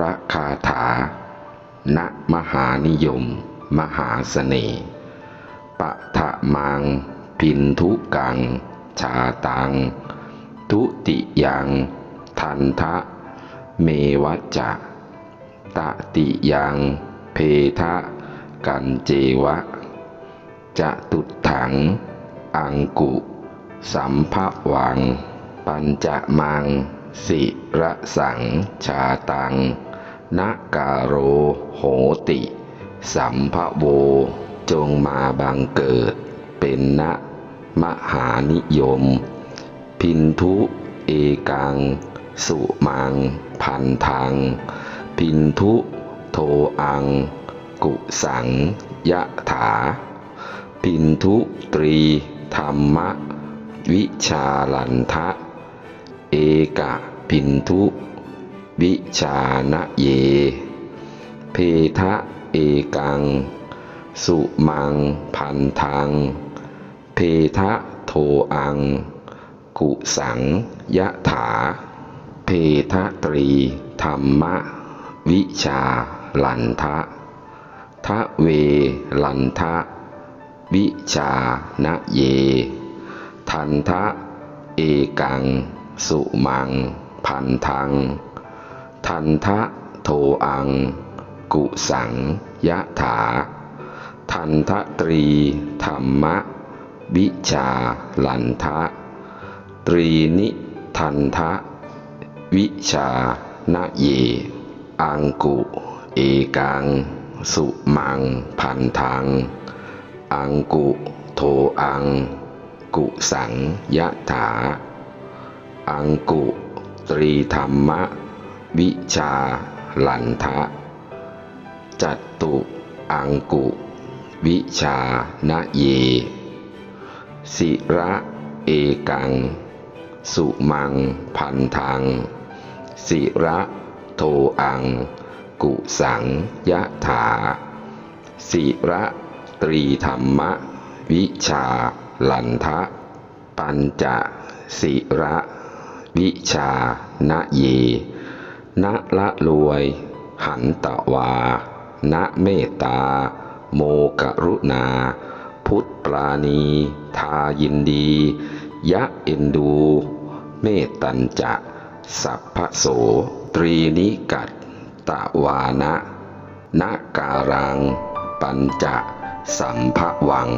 ระคาถา ณมหานิยม มหาเสน่ห์ปะทะมัง พินทุกัง ชาตัง ทุติยัง ทันทะ เมวัจจะ ตติยัง เพทะ กันเจวะ จะตุถัง อังกุ สัมภวัง ปัญจมัง สิระสัง ชาตัง นกาโร โหติ สัมภโว จงมาบังเกิด เป็นณมหานิยม พินทุ เอกัง สุมัง พันธัง พินทุ โทอัง กุสัง ยะถา พินทุตรี ธรรมะ วิชาลันทะ เอกะพินทุ วิชานะเย เพทะเอกัง สุมังพันธัง เพทะโทอัง กุสังยะถา เพทะตรีธรรมะ วิชาลันทะทะเวลันทะ วิชานะเย ทันทะ เอกัง สุมัง พันธัง ทันทะโทอัง กุสังยะถา ทันทะตรีธรรมะ วิชาลันทะ ตรีนิทันทะ วิชานะเย อังกุ เอกัง สุมังพันธัง อังกุ โทอัง กุสังยะถา อังกุ ตรีธรรมะ วิชาลันทะ จัตตุ อังกุ วิชานะเย สิระเอกัง สุมังพันธัง สิระโทอัง กุสังยะถา สิระตรีธรรมะ วิชาลันทะ ปัญจสิระ วิชานะเย ณละรวย หันตวา ณเมตตา โมกรุณา พุทธปราณี ทายินดี ยะเอ็นดู เมตัญจะ สัพพโส ตรีนิกัตตวานะนาการัง ปัญจะ สัมภวัง